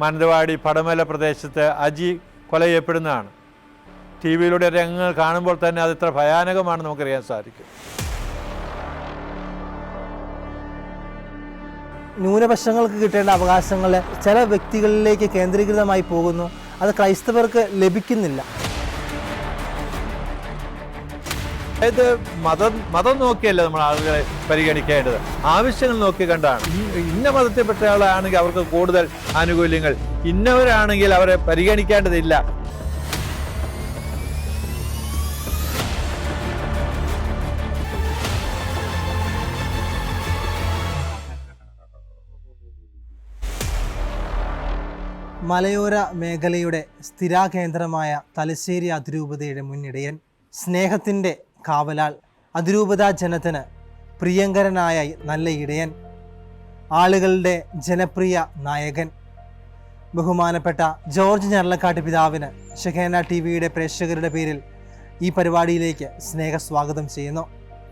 മാനന്തവാടി പടമല പ്രദേശത്ത് അജി കൊല ചെയ്യപ്പെടുന്നതാണ് ടി വിയിലൂടെ രംഗങ്ങൾ കാണുമ്പോൾ തന്നെ അത് ഇത്ര ഭയാനകമാണെന്ന് നമുക്കറിയാൻ സാധിക്കും. ന്യൂനപക്ഷങ്ങൾക്ക് കിട്ടേണ്ട അവകാശങ്ങൾ ചില വ്യക്തികളിലേക്ക് കേന്ദ്രീകൃതമായി പോകുന്നു. അത് ക്രൈസ്തവർക്ക് ലഭിക്കുന്നില്ല. അതായത് മതം മതം നോക്കിയല്ല നമ്മൾ ആളുകളെ പരിഗണിക്കേണ്ടത്? ആവശ്യങ്ങൾ നോക്കി കണ്ടാണ്. ഇന്ന മതത്തിൽപ്പെട്ട ആളാണെങ്കിൽ അവർക്ക് കൂടുതൽ ആനുകൂല്യങ്ങൾ. ഇന്നവരാണെങ്കിൽ അവരെ പരിഗണിക്കേണ്ടതില്ല. മലയോര മേഖലയുടെ സ്ഥിരാകേന്ദ്രമായ തലശ്ശേരി അതിരൂപതയുടെ മുന്നിടയൻ സ്നേഹത്തിന്റെ കാവലാൾ അതിരൂപത ജനത്തിന് പ്രിയങ്കരനായ നല്ല ഇടയൻ ആളുകളുടെ ജനപ്രിയ നായകൻ. ബഹുമാനപ്പെട്ട ജോർജ് ഞരളക്കാട്ട് പിതാവിന് ഷെഖേന ടി വിയുടെ പ്രേക്ഷകരുടെ പേരിൽ ഈ പരിപാടിയിലേക്ക് സ്നേഹസ്വാഗതം ചെയ്യുന്നു.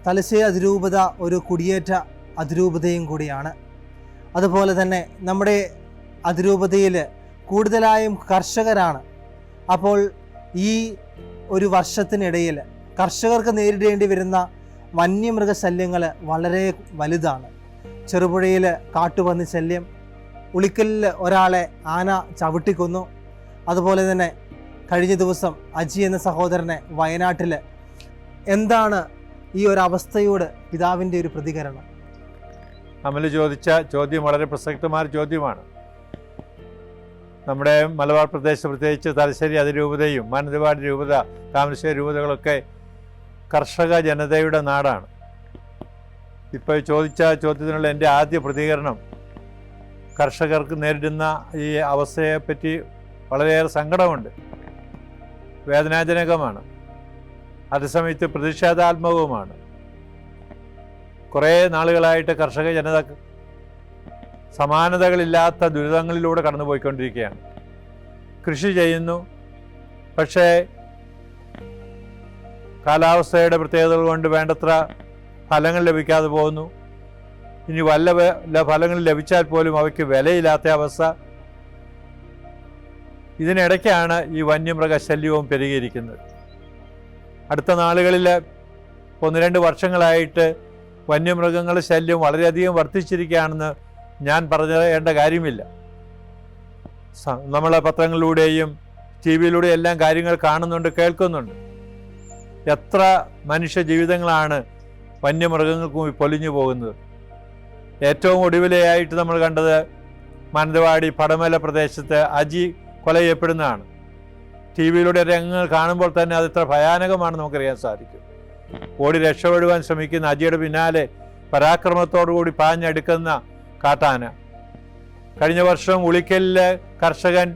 തലശ്ശേരി അതിരൂപത ഒരു കുടിയേറ്റ അതിരൂപതയും കൂടിയാണ്. അതുപോലെ തന്നെ നമ്മുടെ അതിരൂപതയിൽ കൂടുതലായും കർഷകരാണ്. അപ്പോൾ ഈ ഒരു വർഷത്തിനിടയിൽ കർഷകർക്ക് നേരിടേണ്ടി വരുന്ന വന്യമൃഗശല്യങ്ങൾ വളരെ വലുതാണ്. ചെറുപുഴയിൽ കാട്ടുപന്നി ശല്യം ഉളിക്കലിൽ ഒരാളെ ആന ചവിട്ടിക്കൊന്നു അതുപോലെ തന്നെ കഴിഞ്ഞ ദിവസം അജി എന്ന സഹോദരനെ വയനാട്ടിൽ എന്താണ് ഈ ഒരു അവസ്ഥയോട് പിതാവിന്റെ ഒരു പ്രതികരണം? അമൽ ചോദിച്ച ചോദ്യം വളരെ പ്രസക്തമായ ചോദ്യമാണ്. നമ്മുടെ മലബാർ പ്രദേശം പ്രത്യേകിച്ച് തലശ്ശേരി അതിരൂപതയും മാനന്തവാടി രൂപത താമരശ്ശേരി രൂപതകളൊക്കെ കർഷക ജനതയുടെ നാടാണ്. ഇപ്പോൾ ചോദിച്ച ചോദ്യത്തിനുള്ള എന്റെ ആദ്യ പ്രതികരണം കർഷകർക്ക് നേരിടുന്ന ഈ അവസ്ഥയെപ്പറ്റി വളരെയേറെ സങ്കടമുണ്ട്. വേദനാജനകമാണ്. അതേസമയത്ത് പ്രതിഷേധാത്മകവുമാണ്. കുറേ നാളുകളായിട്ട് കർഷക ജനത സമാനതകളില്ലാത്ത ദുരിതങ്ങളിലൂടെ കടന്നുപോയിക്കൊണ്ടിരിക്കുകയാണ്. കൃഷി ചെയ്യുന്നു പക്ഷേ കാലാവസ്ഥയുടെ പ്രത്യേകതകൾ കൊണ്ട് വേണ്ടത്ര ഫലങ്ങൾ ലഭിക്കാതെ പോകുന്നു. ഇനി വല്ല ഫലങ്ങൾ ലഭിച്ചാൽ പോലും അവയ്ക്ക് വിലയില്ലാത്ത അവസ്ഥ. ഇതിനിടയ്ക്കാണ് ഈ വന്യമൃഗശല്യവും പെരുകിയിരിക്കുന്നത്. അടുത്ത നാളുകളിൽ ഒന്ന് രണ്ട് വർഷങ്ങളായിട്ട് വന്യമൃഗങ്ങളുടെ ശല്യം വളരെയധികം വർദ്ധിച്ചിരിക്കുകയാണെന്ന് ഞാൻ പറയേണ്ട കാര്യമില്ല. നമ്മളെ പത്രങ്ങളിലൂടെയും ടി വിയിലൂടെയും എല്ലാം കാര്യങ്ങൾ കാണുന്നുണ്ട് കേൾക്കുന്നുണ്ട്. എത്ര മനുഷ്യ ജീവിതങ്ങളാണ് വന്യമൃഗങ്ങൾക്ക് മുമ്പിൽ പൊലിഞ്ഞു പോകുന്നത്. ഏറ്റവും ഒടുവിലെയായിട്ട് നമ്മൾ കണ്ടത് മാനന്തവാടി പടമല പ്രദേശത്ത് അജി കൊല ചെയ്യപ്പെടുന്നതാണ് ടി വിയിലൂടെ രംഗങ്ങൾ കാണുമ്പോൾ തന്നെ അത് ഇത്ര ഭയാനകമാണെന്ന് നമുക്കറിയാൻ സാധിക്കും. ഓടി രക്ഷപ്പെടുവാൻ ശ്രമിക്കുന്ന അജിയുടെ പിന്നാലെ പരാക്രമത്തോടുകൂടി പാഞ്ഞെടുക്കുന്ന കാട്ടാന. കഴിഞ്ഞ വർഷം ഉളിക്കലിലെ കർഷകൻ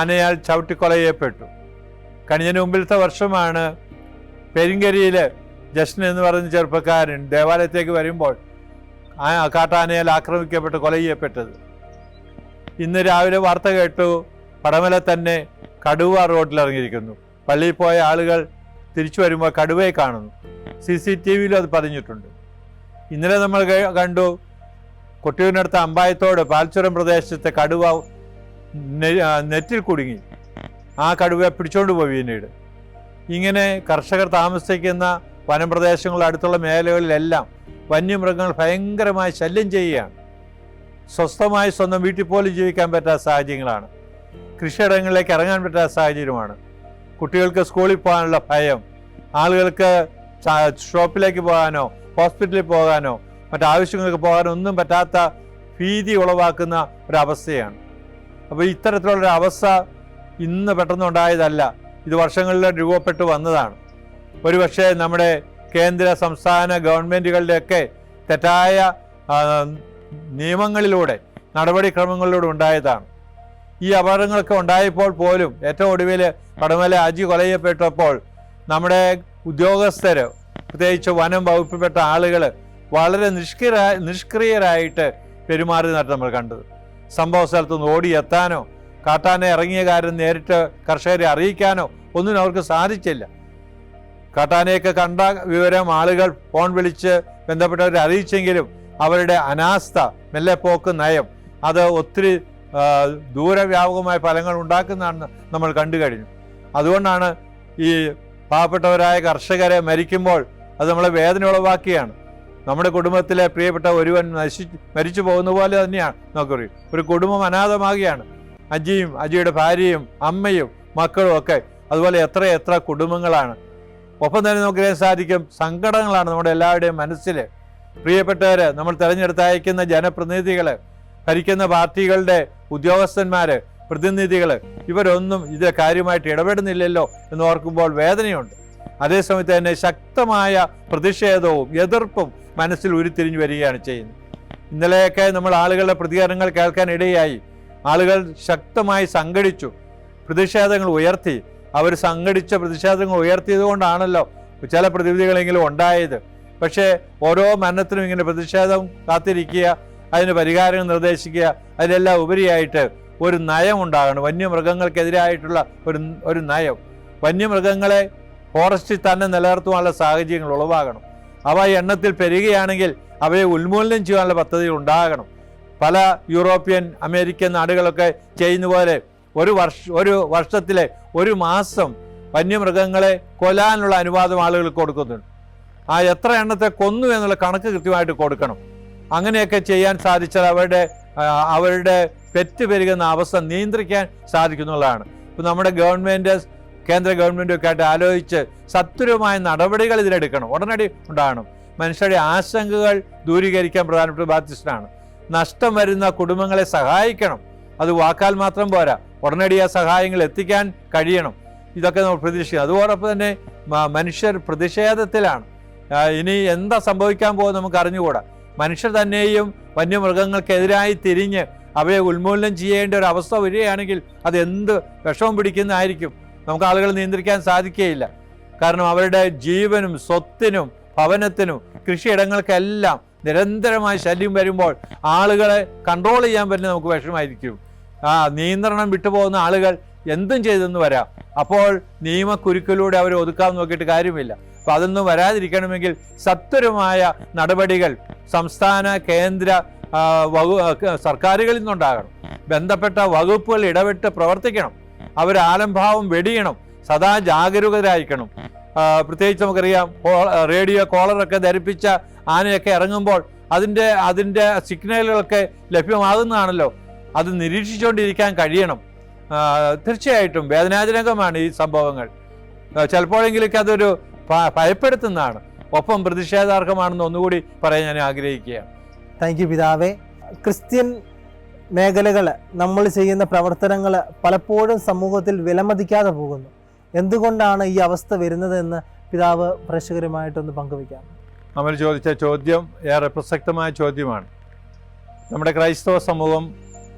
ആനയാൽ ചവിട്ടിക്കൊല ചെയ്യപ്പെട്ടു കഴിഞ്ഞതിന് മുമ്പിലത്തെ വർഷമാണ് പെരിങ്കരിയിൽ ജസ്റ്റിൻ എന്ന് പറയുന്ന ചെറുപ്പക്കാരൻ ദേവാലയത്തേക്ക് വരുമ്പോൾ ആ കാട്ടാനയാൽ ആക്രമിക്കപ്പെട്ട് കൊല ചെയ്യപ്പെട്ടത് ഇന്ന് രാവിലെ വാർത്ത കേട്ടു പടമല തന്നെ കടുവ റോഡിൽ ഇറങ്ങിയിരിക്കുന്നു പള്ളിയിൽ പോയ ആളുകൾ തിരിച്ചു വരുമ്പോൾ കടുവയെ കാണുന്നു. സി സി ടി വിയിലും അത് പതിഞ്ഞിട്ടുണ്ട്. ഇന്നലെ നമ്മൾ കണ്ടു കൊട്ടിയൂരിനടുത്ത അമ്പായത്തോട് പാൽച്ചുരം പ്രദേശത്തെ കടുവ നെറ്റിൽ കുടുങ്ങി. ആ കടുവയെ പിടിച്ചോണ്ട് പോയി പിന്നീട്. ഇങ്ങനെ കർഷകർ താമസിക്കുന്ന വനപ്രദേശങ്ങളുടെ അടുത്തുള്ള മേഖലകളിലെല്ലാം വന്യമൃഗങ്ങൾ ഭയങ്കരമായി ശല്യം ചെയ്യുകയാണ്. സ്വസ്ഥമായി സ്വന്തം വീട്ടിൽ പോലും ജീവിക്കാൻ പറ്റാത്ത സാഹചര്യങ്ങളാണ്. കൃഷിയിടങ്ങളിലേക്ക് ഇറങ്ങാൻ പറ്റാത്ത സാഹചര്യമാണ്. കുട്ടികൾക്ക് സ്കൂളിൽ പോകാനുള്ള ഭയം ആളുകൾക്ക് ഷോപ്പിലേക്ക് പോകാനോ ഹോസ്പിറ്റലിൽ പോകാനോ മറ്റാവശ്യങ്ങൾക്ക് പോകാനോ ഒന്നും പറ്റാത്ത ഭീതി ഉളവാക്കുന്ന ഒരവസ്ഥയാണ്. അപ്പോൾ ഇത്തരത്തിലുള്ളൊരവസ്ഥ ഇന്ന് പെട്ടെന്നുണ്ടായതല്ല ഇത് വർഷങ്ങളിൽ രൂപപ്പെട്ടു വന്നതാണ്. ഒരുപക്ഷെ നമ്മുടെ കേന്ദ്ര സംസ്ഥാന ഗവൺമെന്റുകളുടെയൊക്കെ തെറ്റായ നിയമങ്ങളിലൂടെ നടപടിക്രമങ്ങളിലൂടെ ഉണ്ടായതാണ്. ഈ അപകടങ്ങളൊക്കെ ഉണ്ടായപ്പോൾ പോലും ഏറ്റവും ഒടുവിൽ കടമല അജി കൊല ചെയ്യപ്പെട്ടപ്പോൾ നമ്മുടെ ഉദ്യോഗസ്ഥർ പ്രത്യേകിച്ച് വനം വകുപ്പിൽപ്പെട്ട ആളുകൾ വളരെ നിഷ്ക്രിയ നിഷ്ക്രിയരായിട്ട് പെരുമാറുന്നതായിട്ട് നമ്മൾ കണ്ടത്. സംഭവ സ്ഥലത്തുനിന്ന് ഓടിയെത്താനോ കാട്ടാനെ ഇറങ്ങിയ കാര്യം നേരിട്ട് കർഷകരെ അറിയിക്കാനോ ഒന്നും അവർക്ക് സാധിച്ചില്ല. കാട്ടാനയൊക്കെ കണ്ട വിവരം ആളുകൾ ഫോൺ വിളിച്ച് ബന്ധപ്പെട്ടവരെ അറിയിച്ചെങ്കിലും അവരുടെ അനാസ്ഥ മെല്ലെ പോക്ക് നയം അത് ഒത്തിരി ദൂരവ്യാപകമായ ഫലങ്ങൾ ഉണ്ടാക്കുന്നതാണെന്ന് നമ്മൾ കണ്ടു കഴിഞ്ഞു. അതുകൊണ്ടാണ് ഈ പാവപ്പെട്ടവരായ കർഷകരെ മരിക്കുമ്പോൾ അത് നമ്മളെ വേദന ഉളവാക്കിയാണ്. നമ്മുടെ കുടുംബത്തിലെ പ്രിയപ്പെട്ട ഒരുവൻ നശി മരിച്ചു പോകുന്ന പോലെ തന്നെയാണ്. നമുക്കറിയും ഒരു കുടുംബം അനാഥമാകുകയാണ്. അജിയും അജിയുടെ ഭാര്യയും അമ്മയും മക്കളും ഒക്കെ അതുപോലെ എത്ര എത്ര കുടുംബങ്ങളാണ്. ഒപ്പം തന്നെ നമുക്ക് അറിയാൻ സാധിക്കും? സങ്കടങ്ങളാണ് നമ്മുടെ എല്ലാവരുടെയും മനസ്സിൽ പ്രിയപ്പെട്ടവർ നമ്മൾ തിരഞ്ഞെടുത്തയക്കുന്ന ജനപ്രതിനിധികൾ ഭരിക്കുന്ന പാർട്ടികളുടെ ഉദ്യോഗസ്ഥന്മാർ പ്രതിനിധികൾ ഇവരൊന്നും ഇത് കാര്യമായിട്ട് ഇടപെടുന്നില്ലല്ലോ എന്ന് ഓർക്കുമ്പോൾ വേദനയുണ്ട്. അതേസമയത്ത് തന്നെ ശക്തമായ പ്രതിഷേധവും എതിർപ്പും മനസ്സിൽ ഉരുത്തിരിഞ്ഞു വരികയാണ് ചെയ്യുന്നത്. ഇന്നലെയൊക്കെ നമ്മൾ ആളുകളുടെ പ്രതികരണങ്ങൾ കേൾക്കാൻ ഇടയായി. ആളുകൾ ശക്തമായി സംഘടിച്ചു. പ്രതിഷേധങ്ങൾ ഉയർത്തി. അവർ സംഘടിച്ച പ്രതിഷേധങ്ങൾ ഉയർത്തിയത് കൊണ്ടാണല്ലോ ചില പ്രതിവിധികളെങ്കിലും ഉണ്ടായത്. പക്ഷേ ഓരോ മരണത്തിനും ഇങ്ങനെ പ്രതിഷേധം കാത്തിരിക്കുക അതിന് പരിഹാരങ്ങൾ നിർദ്ദേശിക്കുക അതിലെല്ലാം ഉപരിയായിട്ട് ഒരു നയം ഉണ്ടാകണം. വന്യമൃഗങ്ങൾക്കെതിരായിട്ടുള്ള ഒരു ഒരു നയം. വന്യമൃഗങ്ങളെ ഫോറസ്റ്റിൽ തന്നെ നിലനിർത്തുവാനുള്ള സാഹചര്യങ്ങൾ ഉളവാകണം. അവ എണ്ണത്തിൽ പെരുകയാണെങ്കിൽ അവയെ ഉന്മൂലനം ചെയ്യാനുള്ള പദ്ധതി ഉണ്ടാകണം. പല യൂറോപ്യൻ അമേരിക്കൻ നാടുകളൊക്കെ ചെയ്യുന്ന പോലെ ഒരു വർഷ ഒരു വർഷത്തിലെ ഒരു മാസം വന്യമൃഗങ്ങളെ കൊല്ലാനുള്ള അനുവാദം ആളുകൾ കൊടുക്കുന്നുണ്ട്. ആ എത്ര എണ്ണത്തെ കൊന്നു എന്നുള്ള കണക്ക് കൃത്യമായിട്ട് കൊടുക്കണം. അങ്ങനെയൊക്കെ ചെയ്യാൻ സാധിച്ചാൽ അവരുടെ അവരുടെ പെറ്റ് പെരുകുന്ന അവസ്ഥ നിയന്ത്രിക്കാൻ സാധിക്കുന്നുള്ളതാണ് ഇപ്പം നമ്മുടെ ഗവൺമെന്റ് കേന്ദ്ര ഗവൺമെന്റും ഒക്കെ ആയിട്ട് ആലോചിച്ച് സത്വരമായ നടപടികൾ ഇതിലെടുക്കണം. ഉടനടി ഉണ്ടാകണം. മനുഷ്യരുടെ ആശങ്കകൾ ദൂരീകരിക്കാൻ പ്രധാനപ്പെട്ട ബാധ്യസ്ഥനാണ് നഷ്ടം വരുന്ന കുടുംബങ്ങളെ സഹായിക്കണം. അത് വാക്കാൽ മാത്രം പോരാ. ഉടനടി ആ സഹായങ്ങൾ എത്തിക്കാൻ കഴിയണം. ഇതൊക്കെ നമ്മൾ പ്രതീക്ഷിക്കുക അതോടൊപ്പം തന്നെ മനുഷ്യർ പ്രതിഷേധത്തിലാണ്. ഇനി എന്താ സംഭവിക്കാൻ പോകുന്നത് നമുക്ക് അറിഞ്ഞുകൂടാ. മനുഷ്യർ തന്നെയും വന്യമൃഗങ്ങൾക്കെതിരായി തിരിഞ്ഞ് അവയെ ഉന്മൂലനം ചെയ്യേണ്ട ഒരു അവസ്ഥ വരികയാണെങ്കിൽ അത് എന്ത് വിഷമം പിടിക്കുന്നതായിരിക്കും. നമുക്ക് ആളുകൾ നിയന്ത്രിക്കാൻ സാധിക്കുകയില്ല. കാരണം അവരുടെ ജീവനും സ്വത്തിനും ഭവനത്തിനും കൃഷിയിടങ്ങൾക്കെല്ലാം നിരന്തരമായ ശല്യം വരുമ്പോൾ ആളുകളെ കൺട്രോൾ ചെയ്യാൻ പറ്റുന്ന നമുക്ക് വിഷമായിരിക്കും ആ നിയന്ത്രണം വിട്ടുപോകുന്ന ആളുകൾ എന്തും ചെയ്തെന്ന് വരാം. അപ്പോൾ നിയമക്കുരുക്കിലൂടെ അവരെ ഒതുക്കാൻ നോക്കിയിട്ട് കാര്യമില്ല. അപ്പൊ അതൊന്നും വരാതിരിക്കണമെങ്കിൽ സത്വരമായ നടപടികൾ സംസ്ഥാന കേന്ദ്ര വകു സർക്കാരുകളിൽ നിന്നുണ്ടാകണം. ബന്ധപ്പെട്ട വകുപ്പുകൾ ഇടപെട്ട് പ്രവർത്തിക്കണം. അവർ ആലംഭാവം വെടിയണം. സദാ ജാഗരൂകരായിരിക്കണം. പ്രത്യേകിച്ച് നമുക്കറിയാം റേഡിയോ കോളറൊക്കെ ധരിപ്പിച്ച ആനയൊക്കെ ഇറങ്ങുമ്പോൾ അതിന്റെ അതിന്റെ സിഗ്നലുകളൊക്കെ ലഭ്യമാകുന്നതാണല്ലോ. അത് നിരീക്ഷിച്ചുകൊണ്ടിരിക്കാൻ കഴിയണം. തീർച്ചയായിട്ടും വേദനാജനകമാണ് ഈ സംഭവങ്ങൾ. ചിലപ്പോഴെങ്കിലൊക്കെ അതൊരു ഭയപ്പെടുത്തുന്നതാണ്. ഒപ്പം പ്രതിഷേധാർഹമാണെന്ന് ഒന്നുകൂടി പറയാൻ ഞാൻ ആഗ്രഹിക്കുകയാണ്. താങ്ക് യു പിതാവേ. ക്രിസ്ത്യൻ മേഖലകൾ നമ്മൾ ചെയ്യുന്ന പ്രവർത്തനങ്ങൾ പലപ്പോഴും സമൂഹത്തിൽ വിലമതിക്കാതെ പോകുന്നു. എന്തുകൊണ്ടാണ് ഈ അവസ്ഥ വരുന്നതെന്ന് പിതാവ് പ്രേക്ഷകരുമായിട്ടൊന്ന് പങ്കുവയ്ക്കാം. നമ്മൾ ചോദിച്ച ചോദ്യം ഏറെ പ്രസക്തമായ ചോദ്യമാണ്. നമ്മുടെ ക്രൈസ്തവ സമൂഹം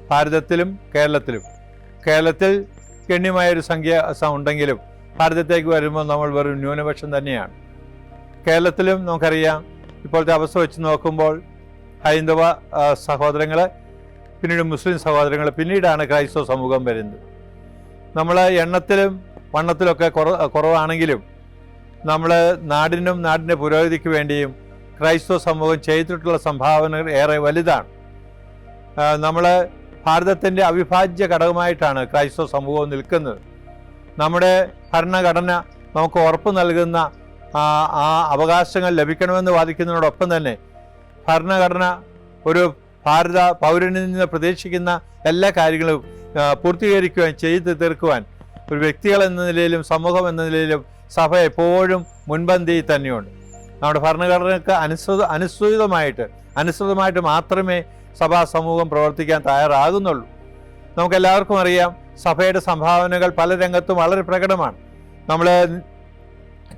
ഭാരതത്തിലും കേരളത്തിലും. കേരളത്തിൽ ഗണ്യമായൊരു സംഖ്യ ഉണ്ടെങ്കിലും ഭാരതത്തേക്ക് വരുമ്പോൾ നമ്മൾ വെറും ന്യൂനപക്ഷം തന്നെയാണ്. കേരളത്തിലും നമുക്കറിയാം ഇപ്പോഴത്തെ അവസ്ഥ വെച്ച് നോക്കുമ്പോൾ ഹൈന്ദവ സഹോദരങ്ങൾ പിന്നീട് മുസ്ലിം സഹോദരങ്ങൾ പിന്നീടാണ് ക്രൈസ്തവ സമൂഹം വരുന്നത്. നമ്മൾ എണ്ണത്തിലും വണ്ണത്തിലൊക്കെ കുറവാണെങ്കിലും നമ്മൾ നാടിനും നാടിന്റെ പുരോഗതിക്ക് വേണ്ടിയും ക്രൈസ്തവ സമൂഹം ചെയ്തിട്ടുള്ള സംഭാവനകൾ ഏറെ വലുതാണ്. നമ്മൾ ഭാരതത്തിന്റെ അവിഭാജ്യ ഘടകമായിട്ടാണ് ക്രൈസ്തവ സമൂഹം നിൽക്കുന്നത്. നമ്മുടെ ഭരണഘടന നമുക്ക് ഉറപ്പ് നൽകുന്ന ആ അവകാശങ്ങൾ ലഭിക്കണമെന്ന് വാദിക്കുന്നതിനോടൊപ്പം തന്നെ ഭരണഘടന ഒരു ഭാരത പൗരനിൽ നിന്ന് പ്രതീക്ഷിക്കുന്ന എല്ലാ കാര്യങ്ങളും പൂർത്തീകരിക്കുവാൻ ചെയ്തു തീർക്കുവാൻ ഒരു വ്യക്തികൾ എന്ന നിലയിലും സമൂഹം എന്ന നിലയിലും സഭ എപ്പോഴും മുൻപന്തിയിൽ തന്നെയുണ്ട്. നമ്മുടെ ഭരണഘടനക്ക് അനുസൃത അനുസൃതമായിട്ട് അനുസൃതമായിട്ട് മാത്രമേ സഭാ സമൂഹം പ്രവർത്തിക്കാൻ തയ്യാറാകുന്നുള്ളൂ. നമുക്കെല്ലാവർക്കും അറിയാം സഭയുടെ സംഭാവനകൾ പല രംഗത്തും വളരെ പ്രകടമാണ്. നമ്മൾ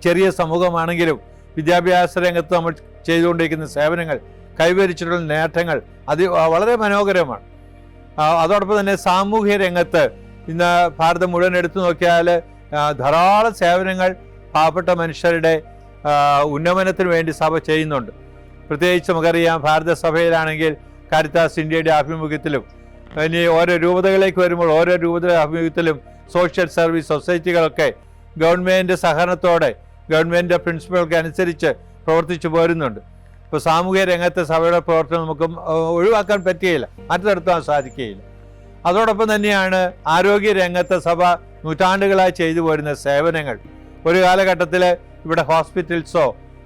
ചെറിയ സമൂഹമാണെങ്കിലും വിദ്യാഭ്യാസ രംഗത്ത് നമ്മൾ ചെയ്തുകൊണ്ടിരിക്കുന്ന സേവനങ്ങൾ കൈവരിച്ചിട്ടുള്ള നേട്ടങ്ങൾ അത് വളരെ മനോഹരമാണ്. അതോടൊപ്പം തന്നെ സാമൂഹ്യ രംഗത്ത് ഇന്ന് ഭാരതം മുഴുവൻ എടുത്തു നോക്കിയാൽ ധാരാളം സേവനങ്ങൾ പാവപ്പെട്ട മനുഷ്യരുടെ ഉന്നമനത്തിന് വേണ്ടി സഭ ചെയ്യുന്നുണ്ട്. പ്രത്യേകിച്ച് നമുക്കറിയാം ഭാരതസഭയിലാണെങ്കിൽ കാരിത്താസ് ഇന്ത്യയുടെ ആഭിമുഖ്യത്തിലും ഇനി ഓരോ രൂപതകളിലേക്ക് വരുമ്പോൾ ഓരോ രൂപതയുടെ ആഭിമുഖ്യത്തിലും സോഷ്യൽ സർവീസ് സൊസൈറ്റികളൊക്കെ ഗവൺമെന്റ് സഹകരണത്തോടെ ഗവൺമെന്റ് പ്രിൻസിപ്പൾക്ക് അനുസരിച്ച് പ്രവർത്തിച്ചു പോരുന്നുണ്ട്. ഇപ്പോൾ സാമൂഹിക രംഗത്തെ സഭയുടെ പ്രവർത്തനം നമുക്ക് ഒഴിവാക്കാൻ പറ്റുകയില്ല. മാറ്റി നിർത്താൻ സാധിക്കുകയില്ല. അതോടൊപ്പം തന്നെയാണ് ആരോഗ്യ രംഗത്തെ സഭ നൂറ്റാണ്ടുകളായി ചെയ്തു പോരുന്ന സേവനങ്ങൾ. ഒരു കാലഘട്ടത്തിൽ ഇവിടെ ഹോസ്പിറ്റൽസോ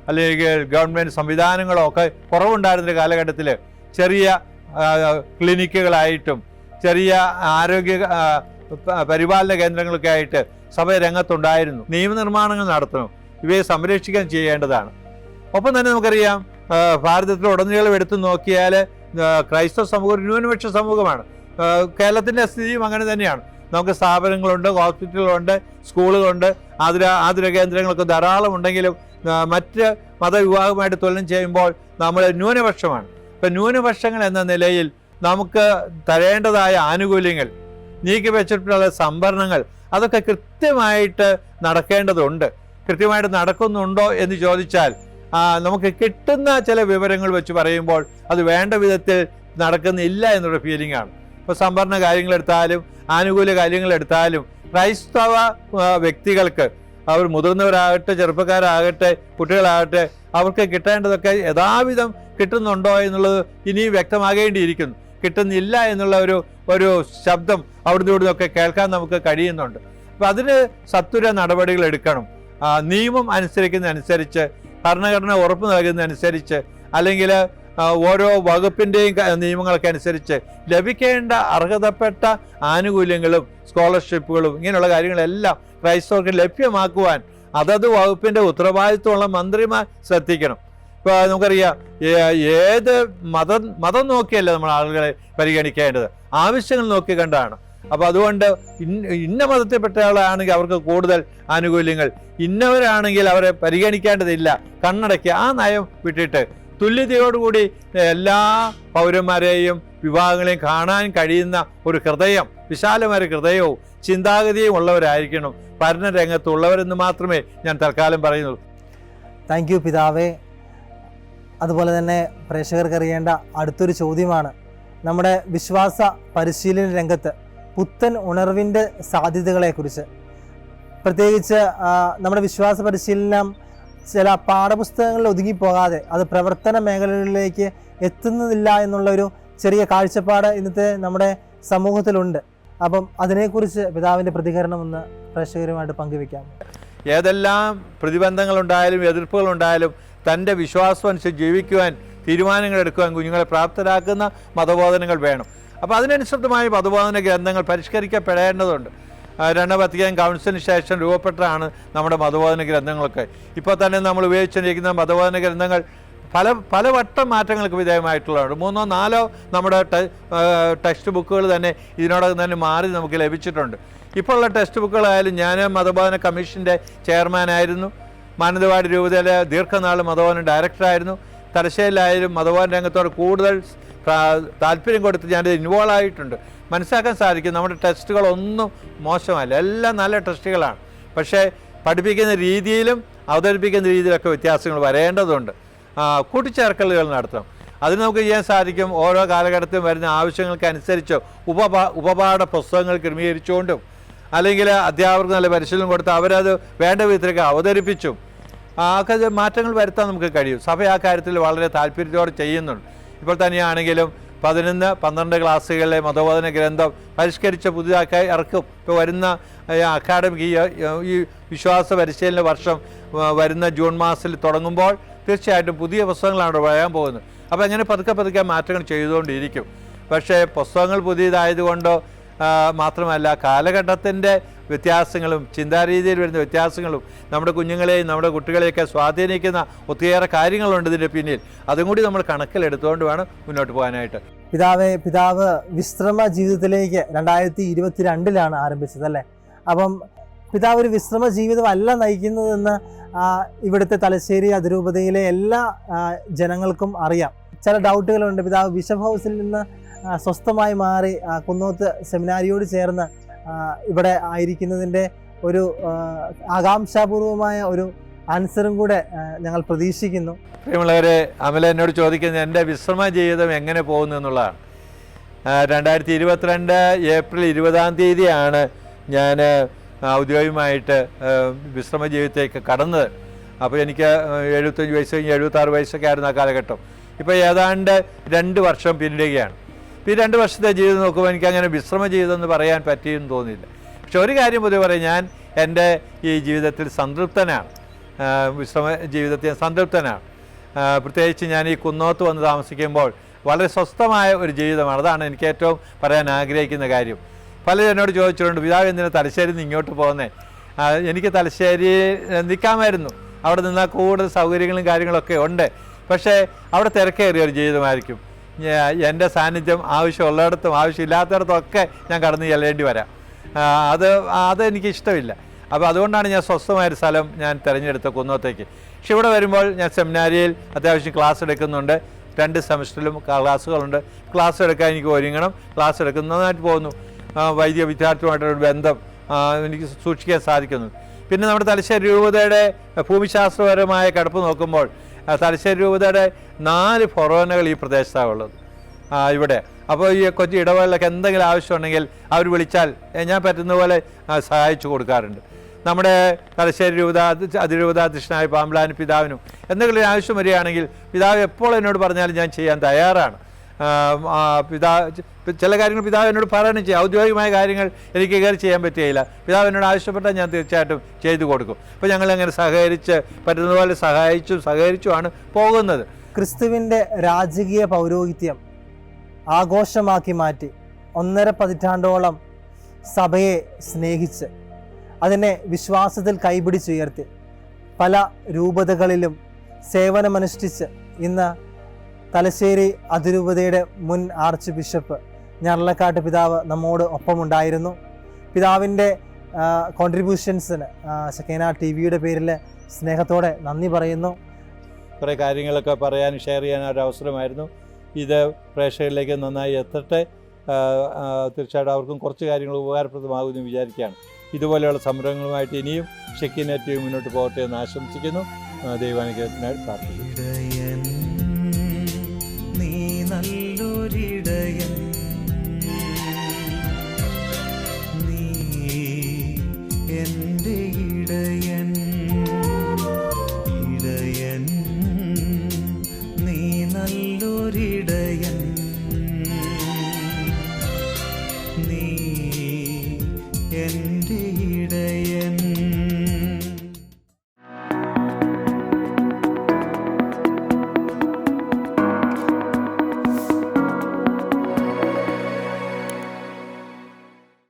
അല്ലെങ്കിൽ ഗവൺമെന്റ് സംവിധാനങ്ങളോ ഒക്കെ കുറവുണ്ടായിരുന്ന കാലഘട്ടത്തിൽ ചെറിയ ക്ലിനിക്കുകളായിട്ടും ചെറിയ ആരോഗ്യ പരിപാലന കേന്ദ്രങ്ങളൊക്കെ ആയിട്ട് സഭ രംഗത്തുണ്ടായിരുന്നു നിയമനിർമ്മാണങ്ങൾ നടത്തണം. ഇവയെ സംരക്ഷിക്കാൻ ചെയ്യേണ്ടതാണ്. ഒപ്പം തന്നെ നമുക്കറിയാം ഭാരതത്തിൽ ഉടനീളം എടുത്തു നോക്കിയാൽ ക്രൈസ്തവ സമൂഹം ന്യൂനപക്ഷ സമൂഹമാണ്. കേരളത്തിന്റെ സ്ഥിതിയും അങ്ങനെ തന്നെയാണ്. നമുക്ക് സ്ഥാപനങ്ങളുണ്ട് ഹോസ്പിറ്റലുകളുണ്ട് സ്കൂളുകളുണ്ട് ആതുര ആതുര കേന്ദ്രങ്ങളൊക്കെ ധാരാളം ഉണ്ടെങ്കിലും മറ്റ് മതവിഭാഗമായിട്ട് തുലനം ചെയ്യുമ്പോൾ നമ്മൾ ന്യൂനപക്ഷമാണ്. ഇപ്പം ന്യൂനപക്ഷങ്ങൾ എന്ന നിലയിൽ നമുക്ക് തരേണ്ടതായ ആനുകൂല്യങ്ങൾ നീക്കി വെച്ചിട്ടുള്ള സംഭരണങ്ങൾ അതൊക്കെ കൃത്യമായിട്ട് നടക്കേണ്ടതുണ്ട്. കൃത്യമായിട്ട് നടക്കുന്നുണ്ടോ എന്ന് ചോദിച്ചാൽ നമുക്ക് കിട്ടുന്ന ചില വിവരങ്ങൾ വെച്ച് പറയുമ്പോൾ അത് വേണ്ട വിധത്തിൽ നടക്കുന്നില്ല എന്നുള്ള ഫീലിംഗ് ആണ്. ഇപ്പോൾ സംഭരണ കാര്യങ്ങളെടുത്താലും ആനുകൂല്യ കാര്യങ്ങളെടുത്താലും ക്രൈസ്തവ വ്യക്തികൾക്ക് അവർ മുതിർന്നവരാകട്ടെ ചെറുപ്പക്കാരാകട്ടെ കുട്ടികളാകട്ടെ അവർക്ക് കിട്ടേണ്ടതൊക്കെ യഥാവിധം കിട്ടുന്നുണ്ടോ എന്നുള്ളത് ഇനിയും വ്യക്തമാകേണ്ടിയിരിക്കുന്നു. കിട്ടുന്നില്ല എന്നുള്ള ഒരു ഒരു ശബ്ദം അവിടുന്ന് ഇവിടുന്ന് ഒക്കെ കേൾക്കാൻ നമുക്ക് കഴിയുന്നുണ്ട്. അപ്പം അതിന് സത്വര നടപടികൾ എടുക്കണം. നിയമം അനുസരിക്കുന്നതനുസരിച്ച് ഭരണഘടന ഉറപ്പ് നൽകുന്നതനുസരിച്ച് അല്ലെങ്കിൽ ഓരോ വകുപ്പിന്റെയും നിയമങ്ങളൊക്കെ അനുസരിച്ച് ലഭിക്കേണ്ട അർഹതപ്പെട്ട ആനുകൂല്യങ്ങളും സ്കോളർഷിപ്പുകളും ഇങ്ങനെയുള്ള കാര്യങ്ങളെല്ലാം ക്രൈസ്തവർക്ക് ലഭ്യമാക്കുവാൻ അതത് വകുപ്പിന്റെ ഉത്തരവാദിത്വമുള്ള മന്ത്രിമാർ ശ്രദ്ധിക്കണം. ഇപ്പോൾ നമുക്കറിയാം ഏത് മതം മതം നോക്കിയല്ല നമ്മൾ ആളുകളെ പരിഗണിക്കേണ്ടത്? ആവശ്യങ്ങൾ നോക്കി കണ്ടാണ്. അപ്പോൾ അതുകൊണ്ട് ഇന്ന മതത്തിൽപ്പെട്ട ആളാണെങ്കിൽ അവർക്ക് കൂടുതൽ ആനുകൂല്യങ്ങൾ. ഇന്നവരാണെങ്കിൽ അവരെ പരിഗണിക്കേണ്ടതില്ല. കണ്ണടയ്ക്കുക. ആ നയം വിട്ടിട്ട് തുല്യതയോടുകൂടി എല്ലാ പൗരന്മാരെയും വിഭാഗങ്ങളെയും കാണാൻ കഴിയുന്ന ഒരു ഹൃദയം വിശാലമായ ഹൃദയവും ചിന്താഗതിയും ഉള്ളവരായിരിക്കണം. ഭരണരംഗത്തുള്ളവരെന്ന് മാത്രമേ ഞാൻ തൽക്കാലം പറയുന്നുള്ളൂ. താങ്ക് യു പിതാവേ. അതുപോലെ തന്നെ പ്രേക്ഷകർക്ക് അറിയേണ്ട അടുത്തൊരു ചോദ്യമാണ്. നമ്മുടെ വിശ്വാസ പരിശീലന രംഗത്ത് പുത്തൻ ഉണർവിന്റെ സാധ്യതകളെക്കുറിച്ച്. പ്രത്യേകിച്ച് നമ്മുടെ വിശ്വാസ പരിശീലനം ചില പാഠപുസ്തകങ്ങളിൽ ഒതുങ്ങിപ്പോകാതെ അത് പ്രവർത്തന മേഖലകളിലേക്ക് എത്തുന്നതില്ല എന്നുള്ളൊരു ചെറിയ കാഴ്ചപ്പാട് ഇന്നത്തെ നമ്മുടെ സമൂഹത്തിലുണ്ട്. അപ്പം അതിനെക്കുറിച്ച് പിതാവിന്റെ പ്രതികരണം ഒന്ന് പ്രേക്ഷകരുമായിട്ട് പങ്കുവെക്കാം ഏതെല്ലാം പ്രതിബന്ധങ്ങളുണ്ടായാലും എതിർപ്പുകളുണ്ടായാലും തന്റെ വിശ്വാസം അനുസരിച്ച് ജീവിക്കുവാൻ തീരുമാനങ്ങൾ എടുക്കുവാൻ കുഞ്ഞുങ്ങളെ പ്രാപ്തരാക്കുന്ന മതബോധനങ്ങൾ വേണം. അപ്പോൾ അതിനനുസൃതമായ മതബോധന ഗ്രന്ഥങ്ങൾ പരിഷ്കരിക്കപ്പെടേണ്ടതുണ്ട്. രണ്ടാം വത്തിക്കാൻ കൗൺസിലിന് ശേഷം രൂപപ്പെട്ടതാണ് നമ്മുടെ മതബോധന ഗ്രന്ഥങ്ങളൊക്കെ. ഇപ്പോൾ തന്നെ നമ്മൾ ഉപയോഗിച്ചിരിക്കുന്ന മതബോധന ഗ്രന്ഥങ്ങൾ പല പലവട്ടം മാറ്റങ്ങൾക്ക് വിധേയമായിട്ടുള്ളതാണ്. മൂന്നോ നാലോ നമ്മുടെ ടെക്സ്റ്റ് ബുക്കുകൾ തന്നെ ഇതിനോടകം തന്നെ മാറി നമുക്ക് ലഭിച്ചിട്ടുണ്ട്. ഇപ്പോൾ ഉള്ള ടെക്സ്റ്റ് ബുക്കുകളായാലും ഞാൻ മതബോധന കമ്മീഷന്റെ ചെയർമാനായിരുന്നു. മാനന്തവാടി രൂപതയിലെ ദീർഘനാൾ മതബോധന ഡയറക്ടറായിരുന്നു. തലശ്ശേരിയിലായാലും മതബോധന രംഗത്തോട് കൂടുതൽ പ്രാ- താല്പര്യം കൊടുത്ത് ഞാൻ ഇൻവോൾവ് ആയിട്ടുണ്ട്. മനസ്സിലാക്കാൻ സാധിക്കും. നമ്മുടെ ടെസ്റ്റുകളൊന്നും മോശമല്ല. എല്ലാം നല്ല ടെസ്റ്റുകളാണ്. പക്ഷേ പഠിപ്പിക്കുന്ന രീതിയിലും അവതരിപ്പിക്കുന്ന രീതിയിലൊക്കെ വ്യത്യാസങ്ങൾ വരേണ്ടതുണ്ട്. കൂട്ടിച്ചേർക്കലുകൾ നടത്തണം. അതിന് നമുക്ക് ചെയ്യാൻ സാധിക്കും. ഓരോ കാലഘട്ടത്തിലും വരുന്ന ആവശ്യങ്ങൾക്ക് അനുസരിച്ച് ഉപപാ ഉപപാഠ പുസ്തകങ്ങൾ ക്രമീകരിച്ചുകൊണ്ടും അല്ലെങ്കിൽ അധ്യാപകർക്ക് നല്ല പരിശീലനം കൊടുത്ത് അവരത് വേണ്ട വിധത്തിലേക്ക് അവതരിപ്പിച്ചും ഒക്കെ മാറ്റങ്ങൾ വരുത്താൻ നമുക്ക് കഴിയും. സഭ ആ കാര്യത്തിൽ വളരെ താല്പര്യത്തോടെ ചെയ്യുന്നുണ്ട്. ഇപ്പോൾ തന്നെയാണെങ്കിലും പതിനൊന്ന് പന്ത്രണ്ട് ക്ലാസ്സുകളിലെ മതബോധന ഗ്രന്ഥം പരിഷ്കരിച്ച പുതിയതാക്കി ഇറക്കും. ഇപ്പോൾ വരുന്ന അക്കാഡമിക് ഈ വിശ്വാസ പരിശീലന വർഷം വരുന്ന ജൂൺ മാസത്തിൽ തുടങ്ങുമ്പോൾ തീർച്ചയായിട്ടും പുതിയ പുസ്തകങ്ങളാണ് വരാൻ പോകുന്നത്. അപ്പോൾ അങ്ങനെ പതുക്കെ പതുക്കെ മാറ്റങ്ങൾ ചെയ്തുകൊണ്ടിരിക്കും. പക്ഷേ പുസ്തകങ്ങൾ പുതിയതായതുകൊണ്ടോ മാത്രമല്ല കാലഘട്ടത്തിന്റെ വ്യത്യാസങ്ങളും ചിന്താരീതിയിൽ വരുന്ന വ്യത്യാസങ്ങളും നമ്മുടെ കുഞ്ഞുങ്ങളെയും നമ്മുടെ കുട്ടികളെയൊക്കെ സ്വാധീനിക്കുന്ന ഒത്തിരിയേറെ കാര്യങ്ങളുണ്ട് ഇതിന്റെ പിന്നിൽ. അതും കൂടി നമ്മൾ കണക്കിലെടുത്തുകൊണ്ട് വേണം മുന്നോട്ട് പോകാനായിട്ട്. പിതാവെ പിതാവ് വിശ്രമ ജീവിതത്തിലേക്ക് രണ്ടായിരത്തി ഇരുപത്തി രണ്ടിലാണ് ആരംഭിച്ചത് അല്ലേ? അപ്പം പിതാവ് ഒരു വിശ്രമ ജീവിതമല്ല നയിക്കുന്നതെന്ന് ഇവിടുത്തെ തലശ്ശേരി അതിരൂപതയിലെ എല്ലാ ജനങ്ങൾക്കും അറിയാം. ചില ഡൗട്ടുകളുണ്ട്. പിതാവ് ബിഷപ്പ് ഹൗസിൽ നിന്ന് സ്വസ്ഥമായി മാറി കുന്നോത്ത് സെമിനാരിയോട് ചേർന്ന് ഇവിടെ ആയിരിക്കുന്നതിന്റെ ഒരു ആകാംക്ഷാപൂർവമായ ഒരു ആൻസറും കൂടെ ഞങ്ങൾ പ്രതീക്ഷിക്കുന്നു. പ്രിയമുള്ളവരെ അമല എന്നോട് ചോദിക്കുന്നത് എന്റെ വിശ്രമ ജീവിതം എങ്ങനെ പോകുന്നു എന്നുള്ളതാണ്. രണ്ടായിരത്തി ഇരുപത്തിരണ്ട് ഏപ്രിൽ ഇരുപതാം തീയതിയാണ് ഞാൻ ഔദ്യോഗികമായിട്ട് വിശ്രമ ജീവിതത്തേക്ക് കടന്നത്. അപ്പോൾ എനിക്ക് എഴുപത്തഞ്ച് വയസ്സ് എഴുപത്താറ് വയസ്സൊക്കെ ആയിരുന്നു ആ കാലഘട്ടം. ഇപ്പോൾ ഏതാണ്ട് രണ്ട് വർഷം പിന്നിടുകയാണ്. ഈ രണ്ട് വർഷത്തെ ജീവിതം നോക്കുമ്പോൾ എനിക്ക് അങ്ങനെ വിശ്രമ ജീവിതം എന്ന് പറയാൻ പറ്റിയെന്ന് തോന്നിയില്ല. പക്ഷെ ഒരു കാര്യം പൊതുവെ പറയാം. ഞാൻ എന്റെ ഈ ജീവിതത്തിൽ സംതൃപ്തനാണ്. വിശ്രമ ജീവിതത്തിൽ സംതൃപ്തനാണ്. പ്രത്യേകിച്ച് ഞാൻ ഈ കുന്നോത്ത് വന്ന് താമസിക്കുമ്പോൾ വളരെ സ്വസ്ഥമായ ഒരു ജീവിതമാണ്. അതാണ് എനിക്ക് ഏറ്റവും പറയാൻ ആഗ്രഹിക്കുന്ന കാര്യം. പലരും എന്നോട് ചോദിച്ചിട്ടുണ്ട് പിതാവ് എന്തിനാ തലശ്ശേരി നിന്ന് ഇങ്ങോട്ട് പോകുന്നത് എനിക്ക് തലശ്ശേരി നിൽക്കാമായിരുന്നു. അവിടെ നിന്നാൽ കൂടുതൽ സൗകര്യങ്ങളും കാര്യങ്ങളൊക്കെ ഉണ്ട്. പക്ഷേ അവിടെ തിരക്കേറിയ ഒരു ജീവിതമായിരിക്കും. എന്റെ സാന്നിധ്യം ആവശ്യമുള്ളിടത്തും ആവശ്യമില്ലാത്തടത്തും ഒക്കെ ഞാൻ കടന്നു ചെല്ലേണ്ടി വരാം. അത് അതെനിക്ക് ഇഷ്ടമില്ല അപ്പോൾ അതുകൊണ്ടാണ് ഞാൻ സ്വസ്ഥമായൊരു സ്ഥലം ഞാൻ തിരഞ്ഞെടുത്ത കുന്നത്തേക്ക്. പക്ഷെ ഇവിടെ വരുമ്പോൾ ഞാൻ സെമിനാരിയിൽ അത്യാവശ്യം ക്ലാസ് എടുക്കുന്നുണ്ട്. രണ്ട് സെമസ്റ്ററിലും ക്ലാസ്സുകളുണ്ട്. ക്ലാസ് എടുക്കാൻ എനിക്ക് ഒരുങ്ങണം. ക്ലാസ് എടുക്കുന്നതായിട്ട് പോകുന്നു. വൈദ്യ വിദ്യാർത്ഥിയുമായിട്ടൊരു ബന്ധം എനിക്ക് സൂക്ഷിക്കാൻ സാധിക്കുന്നു. പിന്നെ നമ്മുടെ തലശ്ശേരി രൂപതയുടെ ഭൂമിശാസ്ത്രപരമായ കിടപ്പ് നോക്കുമ്പോൾ തലശ്ശേരി രൂപതയുടെ നാല് ഫൊറോനകൾ ഈ പ്രദേശത്താണ് ഉള്ളത് ഇവിടെ. അപ്പോൾ ഈ കൊച്ചു ഇടവേളയിലൊക്കെ എന്തെങ്കിലും ആവശ്യമുണ്ടെങ്കിൽ അവർ വിളിച്ചാൽ ഞാൻ പറ്റുന്ന പോലെ സഹായിച്ചു കൊടുക്കാറുണ്ട്. നമ്മുടെ തലശ്ശേരി രൂപത അതിരൂപതാധ്യക്ഷനായ പാമ്പലാനി പിതാവിനും എന്തെങ്കിലും ആവശ്യം വരികയാണെങ്കിൽ പിതാവ് എപ്പോൾ എന്നോട് പറഞ്ഞാലും ഞാൻ ചെയ്യാൻ തയ്യാറാണ്. പിതാ ചില കാര്യങ്ങൾ പിതാവ് എന്നോട് പറയണം ചെയ്യും. ഔദ്യോഗികമായ കാര്യങ്ങൾ എനിക്ക് കയറി ചെയ്യാൻ പറ്റുകയില്ല. പിതാവ് എന്നോട് ആവശ്യപ്പെട്ടാൽ ഞാൻ തീർച്ചയായിട്ടും ചെയ്തു കൊടുക്കും. അപ്പോൾ ഞങ്ങൾ അങ്ങനെ സഹകരിച്ച് പറ്റുന്നതുപോലെ സഹായിച്ചും സഹകരിച്ചുമാണ് പോകുന്നത്. ക്രിസ്തുവിന്റെ രാജകീയ പൗരോഹിത്യം ആഘോഷമാക്കി മാറ്റി ഒന്നര പതിറ്റാണ്ടോളം സഭയെ സ്നേഹിച്ച് അതിനെ വിശ്വാസത്തിൽ കൈപിടിച്ചുയർത്തി. പല രൂപതകളിലും സേവനമനുഷ്ഠിച്ച് ഇന്ന് തലശ്ശേരി അതിരൂപതയുടെ മുൻ ആർച്ച് ബിഷപ്പ് ഞർലക്കാട്ട് പിതാവ് നമ്മോട് ഒപ്പമുണ്ടായിരുന്നു. പിതാവിന്റെ കോൺട്രിബ്യൂഷൻസിന് സെക്കേന ടി വിയുടെ പേരിൽ സ്നേഹത്തോടെ നന്ദി പറയുന്നു. കുറേ കാര്യങ്ങളൊക്കെ പറയാനും ഷെയർ ചെയ്യാൻ ഒരു അവസരമായിരുന്നു. ഇത് പ്രേക്ഷകരിലേക്ക് നന്നായി എത്തട്ടെ. തീർച്ചയായിട്ടും അവർക്കും കുറച്ച് കാര്യങ്ങൾ ഉപകാരപ്രദമാകുമെന്ന് വിചാരിക്കുകയാണ്. ഇതുപോലെയുള്ള സംരംഭങ്ങളുമായിട്ട് ഇനിയും ഷെക്കിനെ ടീം മുന്നോട്ട് പോകട്ടെ എന്ന് ആശംസിക്കുന്നു. ദൈവാനുഗ്രഹത്തിനായി പ്രാർത്ഥിക്കുന്നു. ஓரிட